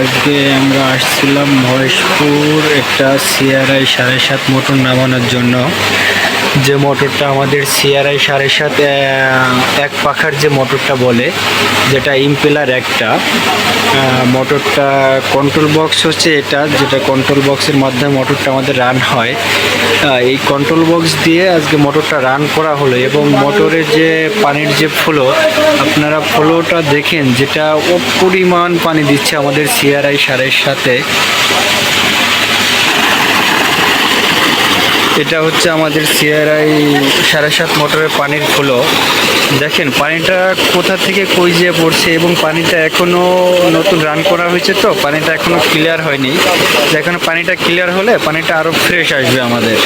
আজকে আমরা আসছিলাম মহেশপুর একটা সিআরআই সাড়ে সাত মোটর নামানোর জন্য। যে মোটরটা আমাদের সিআরআই সাড়ে সাত এক পাখার যে মোটরটা বলে, যেটা ইম্পেলার একটা মোটরটা কন্ট্রোল বক্স হচ্ছে এটা, যেটা কন্ট্রোল বক্সের মাধ্যমে মোটরটা আমাদের রান হয়। এই কন্ট্রোল বক্স দিয়ে আজকে মোটরটা রান করা হলো এবং মোটরের যে পানির যে ফ্লো আপনারা ফ্লোটা দেখেন, যেটা অপরিমাণ পানি দিচ্ছে আমাদের সিআরআই সারের সাথে। এটা হচ্ছে আমাদের সিআরআই সাড়ে সাত মোটরের পানির ফ্লো দেখেন, পানিটা কোথা থেকে কই যেয়ে পড়ছে এবং পানিটা এখনও নতুন রান করা হয়েছে তো, পানিটা এখনও ক্লিয়ার হয়নি। এখন পানিটা ক্লিয়ার হলে পানিটা আরও ফ্রেশ আসবে আমাদের।